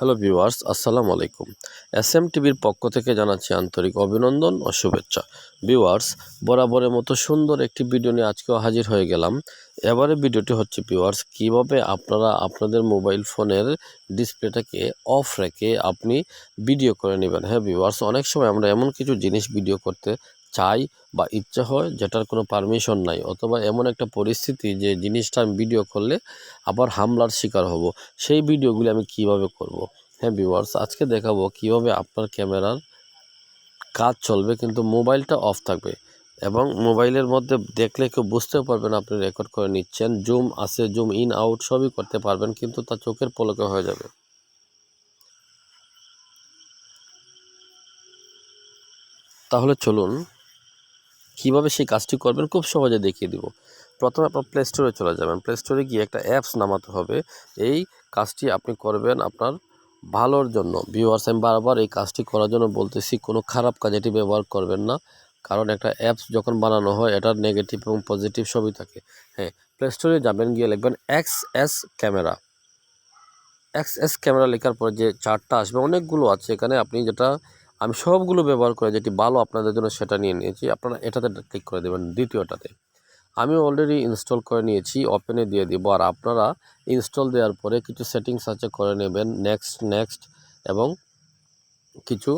Hello viewers আসসালামু আলাইকুম S M টিভির পক্ষ থেকে জানাচ্ছি আন্তরিক অভিনন্দন ও শুভেচ্ছা। ভিউয়ার্স বরাবরের মতো সুন্দর একটি ভিডিও নিয়ে আজকেও হাজির হয়ে গেলাম। এবারে ভিডিওটি হচ্ছে ভিউয়ার্স কীভাবে আপনারা আপনাদের মোবাইল ফোনের ডিসপ্লেটাকে অফ রেখে আপনি ভিডিও করে নেবেন। হ্যাঁ ভিউয়ার্স অনেক সময় আমরা এমন কিছু জিনিস ভিডিও করতে চাই বা ইচ্ছা হয় যেটার কোনো পারমিশন নাই অথবা এমন একটা পরিস্থিতি যে জিনিসটা আমি ভিডিও করলে আবার হামলার শিকার হব, সেই ভিডিওগুলি আমি কীভাবে করব? হ্যাঁ ভিউয়ার্স আজকে দেখাবো কীভাবে আপনার ক্যামেরার কাজ চলবে কিন্তু মোবাইলটা অফ থাকবে এবং মোবাইলের মধ্যে দেখলে কেউ বুঝতেও পারবেন আপনি রেকর্ড করে নিচ্ছেন জুম আছে জুম ইন আউট সবই করতে পারবেন কিন্তু তা চোখের পলকে হয়ে যাবে। তাহলে চলুন কীভাবে সেই কাজটি করবেন খুব সহজে দেখিয়ে দিব। প্রথমে আপনার প্লে স্টোরে চলে যাবেন। প্লে স্টোরে গিয়ে একটা অ্যাপস নামাতে হবে। এই কাজটি আপনি করবেন আপনার ভালোর জন্য। ভিউয়ার্স আমি বারবার এই কাজটি করার জন্য বলতেছি, কোনো খারাপ কাজ এটি ব্যবহার করবেন না। কারণ একটা অ্যাপস যখন বানানো হয় এটার নেগেটিভ এবং পজিটিভ সবই থাকে। হ্যাঁ প্লে স্টোরে যাবেন, গিয়ে লিখবেন X S camera X S camera লেখার পরে যে চার্টটা আসবে, অনেকগুলো আছে। এখানে আপনি যেটা আমি সবগুলো ব্যবহার করে যেটি ভালো আপনাদের জন্য সেটা নিয়ে নিয়েছি। আপনারা এটাতে ক্লিক করে দেবেন দ্বিতীয়টাতে। আমি অলরেডি ইনস্টল করে নিয়েছি ওপেনে দিয়ে দিব। আর আপনারা ইনস্টল দেওয়ার পরে কিছু সেটিংস আছে, করে নেবেন। নেক্সট নেক্সট এবং কিছু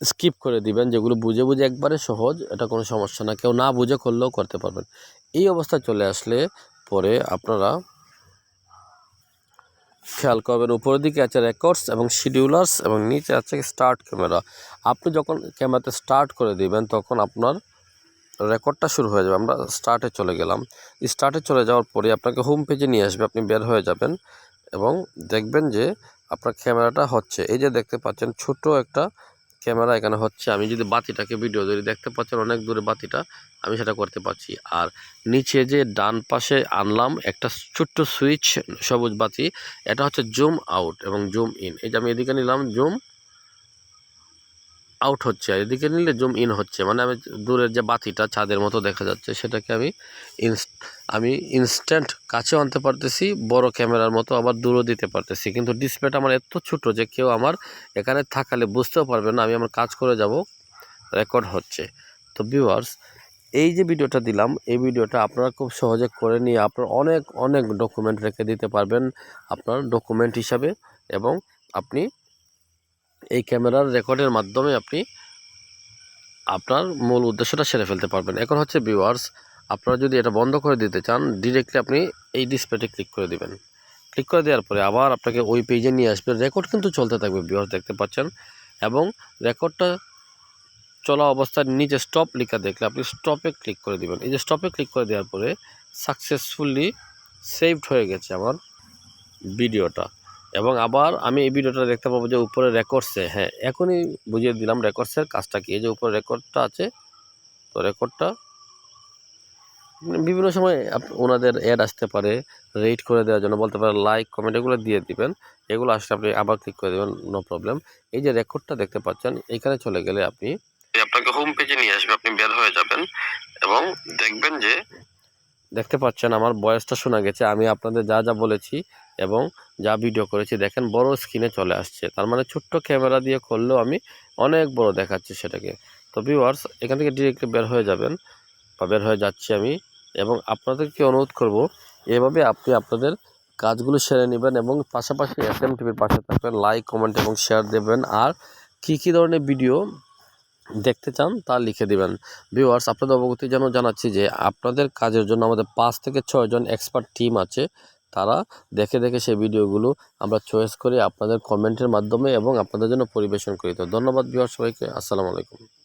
স্কিপ করে দিবেন, যেগুলো বুঝে বুঝে একবারে সহজ। এটা কোনো সমস্যা না। কেউ না বুঝে করলেও করতে পারবেন। এই অবস্থায় চলে আসলে পরে আপনারা খেয়াল করবেন। উপরের দিকে আছে রেকর্ডস এবং শিডিউলার্স এবং নিচে আছে স্টার্ট ক্যামেরা আপনি যখন ক্যামেরাতে স্টার্ট করে দিবেন, তখন আপনার রেকর্ডটা শুরু হয়ে যাবে। আমরা স্টার্টে চলে গেলাম। স্টার্টে চলে যাওয়ার পরে আপনাকে হোম পেজে নিয়ে আসবে। আপনি বের হয়ে যাবেন এবং দেখবেন যে আপনার ক্যামেরাটা হচ্ছে। এই যে দেখতে পাচ্ছেন ছোট একটা ক্যামেরা এখানে হচ্ছে, আমি যদি বাতিটাকে ভিডিও যদি দেখতে পাচ্ছেন, অনেক দূরে বাতিটা, আমি সেটা করতে পারছি। আর নিচে যে ডান পাশে আনলাম একটা ছোট্ট সুইচ সবুজ বাতি, এটা হচ্ছে জুম আউট এবং জুম ইন এই যে আমি এদিকে নিলাম জুম আউট হচ্ছে আর এদিকে নিলে জুম ইন হচ্ছে। মানে আমি দূরের যে বাতিটা, ছাদের মতো দেখা যাচ্ছে, সেটাকে আমি আমি ইনস্ট্যান্ট কাছে আনতে পারতেছি, বড় ক্যামেরার মতো আবার দূরও দিতে পারতেছি। কিন্তু ডিসপ্লেটা আমার এত ছোট যে কেউ আমার এখানে থাকালে বুঝতেও পারবে না, আমি আমার কাজ করে যাব রেকর্ড হচ্ছে। তো ভিউয়ার্স এই যে ভিডিওটা দিলাম, এই ভিডিওটা আপনারা খুব সহজে করে নিয়ে আপনার অনেক অনেক ডকুমেন্ট রেখে দিতে পারবেন আপনার ডকুমেন্ট হিসাবে এবং আপনি এই ক্যামেরার রেকর্ডের মাধ্যমে আপনি আপনার মূল উদ্দেশ্যটা সেরে ফেলতে পারবেন। এখন হচ্ছে ভিউয়ার্স আপনারা যদি এটা বন্ধ করে দিতে চান ডিরেক্টলি আপনি এই ডিসপ্লেতে ক্লিক করে দিবেন। ক্লিক করে দেওয়ার পরে আবার আপনাকে ওই পেজে নিয়ে আসবে। রেকর্ড কিন্তু চলতে থাকবে ভিউয়ার্স দেখতে পাচ্ছেন। এবং রেকর্ডটা চলা অবস্থায় নিচে স্টপ লেখা দেখলে আপনি স্টপে ক্লিক করে দিবেন। এই যে স্টপে ক্লিক করে দেওয়ার পরে সাকসেসফুলি সেভড হয়ে গেছে আমার ভিডিওটা। এবং আবার আমি এই ভিডিওটা দেখতে পাবো যে উপরে রেকর্ডসে হ্যাঁ এখনই বুঝিয়ে দিলাম রেকর্ডসের কাজটা কি। এই যে উপরে রেকর্ডটা আছে তো রেকর্ডটা বিভিন্ন সময় ওনাদের অ্যাড আসতে পারে রেট করে দেওয়ার জন্য বলতে পারে লাইক কমেন্ট এগুলো দিয়ে দিবেন। এগুলো আসলে আপনি আবার ক্লিক করে দেবেন নো প্রবলেম এই যে রেকর্ডটা দেখতে পাচ্ছেন এখানে চলে গেলে আপনি আপনাকে হোম পেজে নিয়ে আসবে আপনি বের হয়ে যাবেন এবং দেখবেন যে দেখতে পাচ্ছেন আমার বয়সটা শোনা গেছে আমি আপনাদের যা যা বলেছি এবং যা ভিডিও করেছি, দেখেন বড় স্ক্রিনে চলে আসছে। তার মানে ছোট্ট ক্যামেরা দিয়ে করলেও আমি অনেক বড় দেখাচ্ছি সেটাকে। তো ভিউয়ার্স এখান থেকে ডিরেক্টলি বের হয়ে যাবেন বা বের হয়ে যাচ্ছি আমি এবং আপনাদেরকে অনুরোধ করব, এভাবে আপনি আপনাদের কাজগুলো সেরে নেবেন এবং পাশাপাশি এস এম টিভির পাশে থাকবেন লাইক কমেন্ট এবং শেয়ার দেবেন। আর কী কী ধরনের ভিডিও দেখতে চান তা লিখে দিবেন। ভিউয়ার্স আপনাদের অবগতি যেন জানাচ্ছি যে আপনাদের কাজের জন্য আমাদের পাঁচ থেকে ছয়জন এক্সপার্ট টিম আছে। তারা দেখে দেখে সেই ভিডিওগুলো আমরা চয়েস করে আপনাদের কমেন্টের মাধ্যমে এবং আপনাদের জন্য পরিবেশন করি। তো ধন্যবাদ বিহার সবাইকে। আসসালামু আলাইকুম।